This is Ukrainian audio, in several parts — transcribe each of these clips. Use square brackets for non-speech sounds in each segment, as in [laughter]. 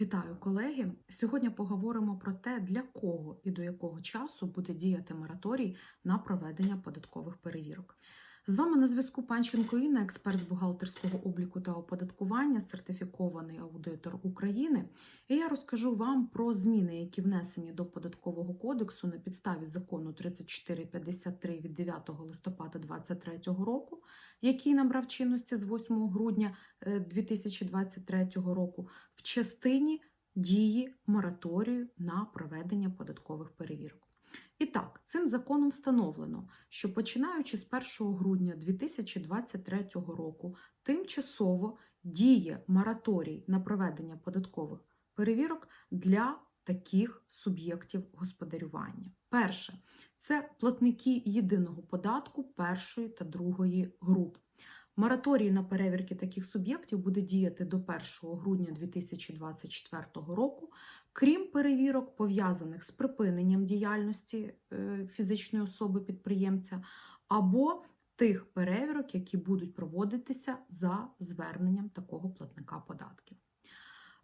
Вітаю, колеги! Сьогодні поговоримо про те, для кого і до якого часу буде діяти мораторій на проведення податкових перевірок. З вами на зв'язку Панченко Інна, експерт з бухгалтерського обліку та оподаткування, сертифікований аудитор України. І я розкажу вам про зміни, які внесені до податкового кодексу на підставі закону 3453 від 9 листопада 2023 року, який набрав чинності з 8 грудня е, 2023 року, в частині дії мораторію на проведення податкових перевірок. І так, цим законом встановлено, що починаючи з 1 грудня 2023 року тимчасово діє мораторій на проведення податкових перевірок для таких суб'єктів господарювання. Перше це платники єдиного податку першої та другої груп. Мораторій на перевірки таких суб'єктів буде діяти до 1 грудня 2024 року, крім перевірок, пов'язаних з припиненням діяльності е, фізичної особи підприємця, або тих перевірок, які будуть проводитися за зверненням такого платника податків.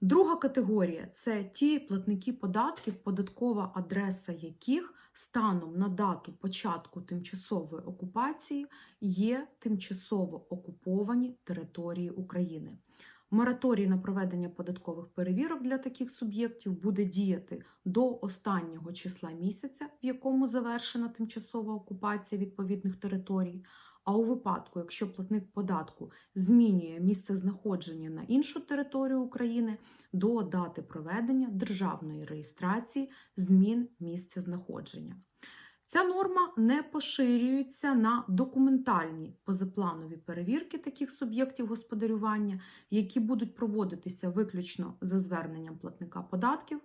Друга категорія це ті платники податків, податкова адреса яких станом на дату початку тимчасової окупації є тимчасово окуповані території України. Мораторій на проведення податкових перевірок для таких суб'єктів буде діяти до останнього числа місяця, в якому завершена тимчасова окупація відповідних територій. А у випадку, якщо платник податку змінює місце знаходження на іншу територію України до дати проведення державної реєстрації змін місця знаходження. Ця норма не поширюється на документальні позапланові перевірки таких суб'єктів господарювання, які будуть проводитися виключно за зверненням платника податків.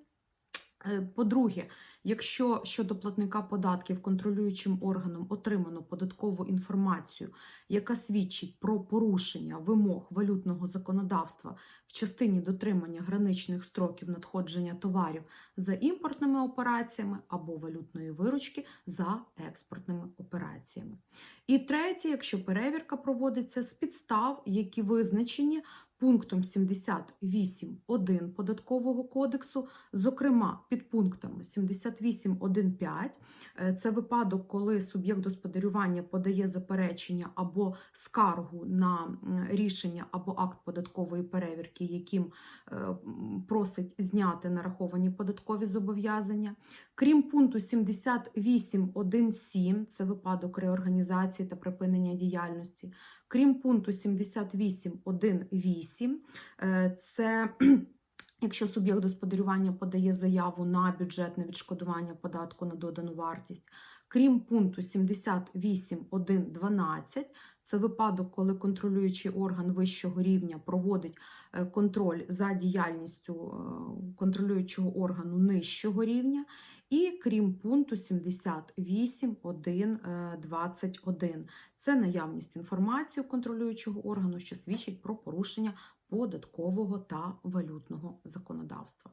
Е, По-друге, якщо щодо платника податків контролюючим органом отримано податкову інформацію, яка свідчить про порушення вимог валютного законодавства в частині дотримання граничних строків надходження товарів за імпортними операціями або валютної виручки за експортними операціями. І третє, якщо перевірка проводиться з підстав, які визначені пунктом 78.1 податкового кодексу, зокрема під пунктами 78.1.5, е, це випадок, коли суб'єкт господарювання подає заперечення або скаргу на рішення або акт податкової перевірки, яким е, просить зняти нараховані податкові зобов'язання. Крім пункту 78.1.7, це випадок реорганізації та припинення діяльності. Крім пункту 78.1.8, е, це [clears throat] якщо суб'єкт господарювання подає заяву на бюджетне відшкодування податку на додану вартість. Крім пункту 78.1.12, це випадок, коли контролюючий орган вищого рівня проводить е, контроль за діяльністю е, контролюючого органу нижчого рівня. І крім пункту 78.1.21. Це наявність інформації контролюючого органу, що свідчить про порушення податкового та валютного законодавства.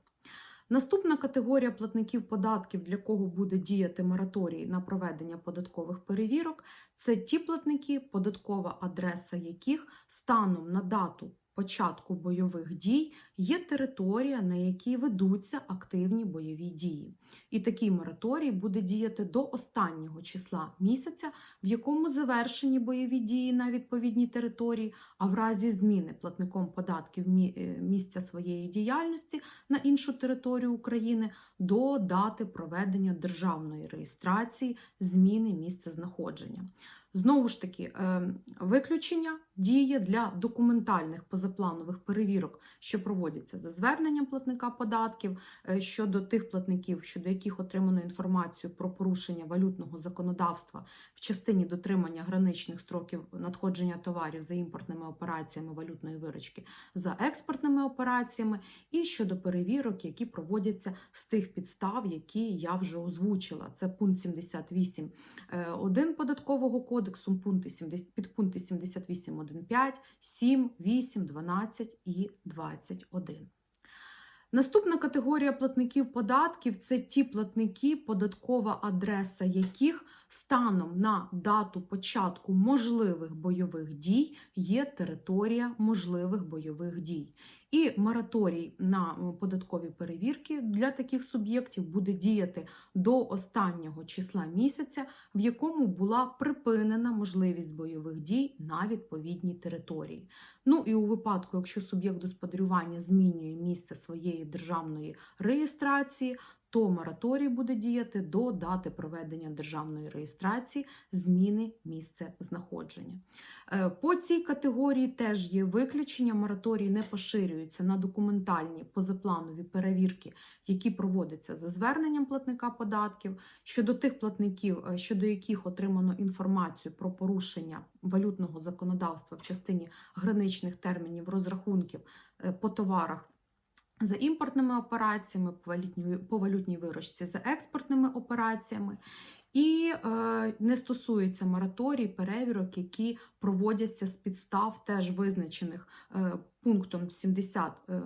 Наступна категорія платників податків, для кого буде діяти мораторій на проведення податкових перевірок, це ті платники, податкова адреса яких станом на дату початку бойових дій є територія, на якій ведуться активні бойові дії. І такий мораторій буде діяти до останнього числа місяця, в якому завершені бойові дії на відповідній території, а в разі зміни платником податків е, місця своєї діяльності на іншу територію України до дати проведення державної реєстрації зміни місця знаходження. Знову ж таки, е, виключення Діє для документальних позапланових перевірок, що проводяться за зверненням платника податків е, щодо тих платників, щодо яких отримано інформацію про порушення валютного законодавства в частині дотримання граничних строків надходження товарів за імпортними операціями валютної виручки за експортними операціями, і щодо перевірок, які проводяться з тих підстав, які я вже озвучила. Це пункт 78.1 е, податкового кодексу, пункти підпункти 78. 1, 5, 7, 8, 12 і 21. Наступна категорія платників податків це ті платники, податкова адреса яких станом на дату початку можливих бойових дій є територія можливих бойових дій. І мораторій на податкові перевірки для таких суб'єктів буде діяти до останнього числа місяця, в якому була припинена можливість бойових дій на відповідній території. Ну і у випадку, якщо суб'єкт господарювання змінює місце своєї державної реєстрації, то мораторій буде діяти до дати проведення державної реєстрації зміни місця знаходження. Е, По цій категорії теж є виключення. Мораторій не поширюється на документальні позапланові перевірки, які проводяться за зверненням платника податків. Щодо тих платників, е, щодо яких отримано інформацію про порушення валютного законодавства в частині граничних термінів розрахунків е, по товарах. За імпортними операціями, по валютній, по валютній виручці, за експортними операціями, і е, не стосується мораторій перевірок, які проводяться з підстав, теж визначених е, пунктом 70, е,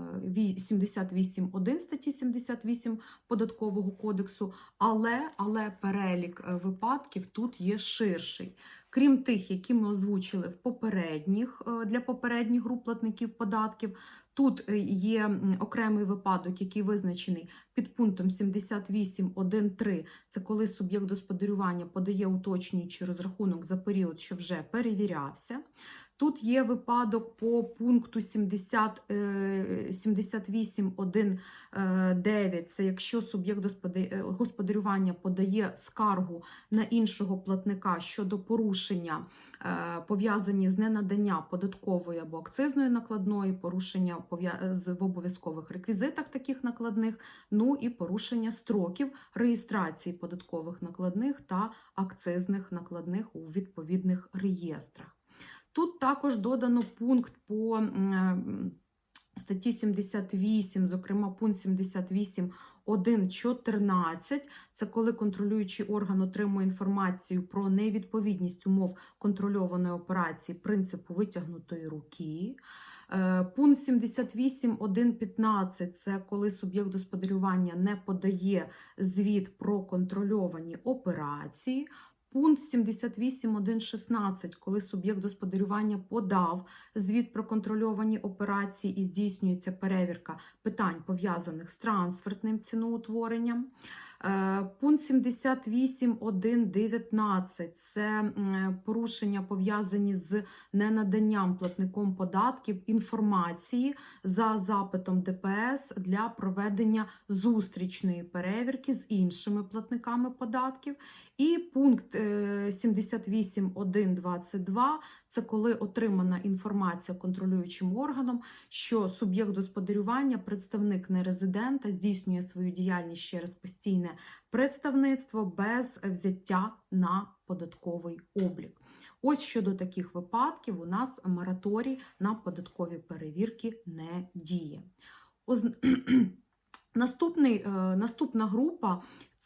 78.1 статті 78 податкового кодексу, але, але перелік е, випадків тут є ширший. Крім тих, які ми озвучили в попередніх е, для попередніх груп платників податків, тут є окремий випадок, який визначений під пунктом 78.1.3. Це коли суб'єкт господарювання подає уточнюючий розрахунок за період, що вже перевірявся. Тут є випадок по пункту 70, е, 78.1.9. Це якщо суб'єкт е, господарювання подає скаргу на іншого платника щодо порушення, е, пов'язані з ненадання податкової або акцизної накладної, порушення в обов'язкових реквізитах таких накладних, ну і порушення строків реєстрації податкових накладних та акцизних накладних у відповідних реєстрах. Тут також додано пункт по статті 78, зокрема пункт 78. 1.14 – це коли контролюючий орган отримує інформацію про невідповідність умов контрольованої операції принципу витягнутої руки. Е, Пункт 78.1.15 – це коли суб'єкт господарювання не подає звіт про контрольовані операції. Пункт 78.1.16, коли суб'єкт господарювання подав звіт про контрольовані операції і здійснюється перевірка питань, пов'язаних з трансфертним ціноутворенням. Е, Пункт 78.1.19 – це порушення пов'язані з ненаданням платником податків інформації за запитом ДПС для проведення зустрічної перевірки з іншими платниками податків. І пункт е, 78.1.22 – це коли отримана інформація контролюючим органом, що суб'єкт господарювання, представник нерезидента, здійснює свою діяльність через постійне представництво без взяття на податковий облік. Ось щодо таких випадків у нас мораторій на податкові перевірки не діє. [clears throat] Наступний, е, наступна група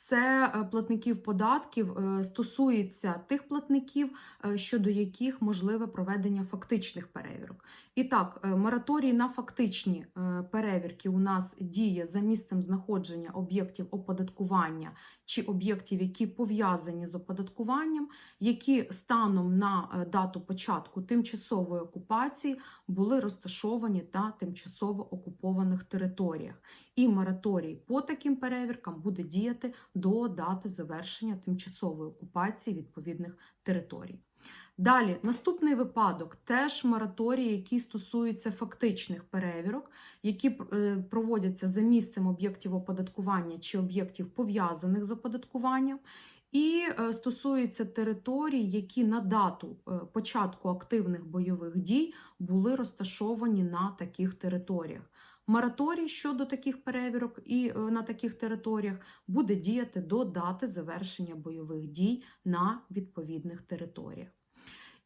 це е, платників податків е, стосується тих платників, е, щодо яких можливе проведення фактичних перевірок. І так, мораторій на фактичні перевірки у нас діє за місцем знаходження об'єктів оподаткування чи об'єктів, які пов'язані з оподаткуванням, які станом на дату початку тимчасової окупації були розташовані на тимчасово окупованих територіях. І мораторій по таким перевіркам буде діяти до дати завершення тимчасової окупації відповідних територій. Далі, наступний випадок теж мораторій, який стосується фактичних перевірок, які е, проводяться за місцем об'єктів оподаткування чи об'єктів пов'язаних з оподаткуванням, і е, стосується територій, які на дату е, початку активних бойових дій були розташовані на таких територіях. Мораторій щодо таких перевірок і е, на таких територіях буде діяти до дати завершення бойових дій на відповідних територіях.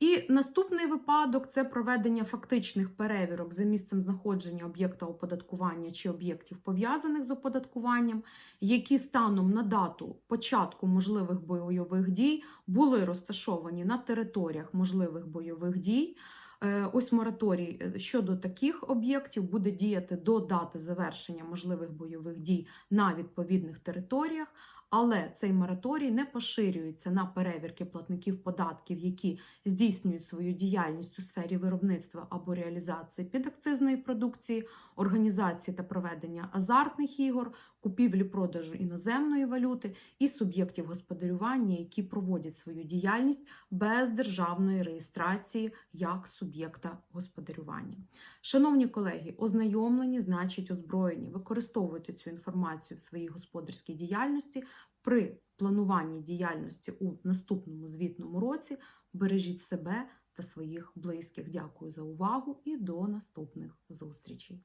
І наступний випадок це проведення фактичних перевірок за місцем знаходження об'єкта оподаткування чи об'єктів пов'язаних з оподаткуванням, які станом на дату початку можливих бойових дій були розташовані на територіях можливих бойових дій. Е, Ось мораторій е, щодо таких об'єктів буде діяти до дати завершення можливих бойових дій на відповідних територіях. Але цей мораторій не поширюється на перевірки платників податків, які здійснюють свою діяльність у сфері виробництва або реалізації підакцизної продукції, організації та проведення азартних ігор, купівлі продажу іноземної валюти і суб'єктів господарювання, які проводять свою діяльність без державної реєстрації як суб'єкта господарювання. Шановні колеги, ознайомлені значить озброєні. Використовуйте цю інформацію в своїй господарській діяльності при плануванні діяльності у наступному звітному році. Бережіть себе та своїх близьких. Дякую за увагу і до наступних зустрічей.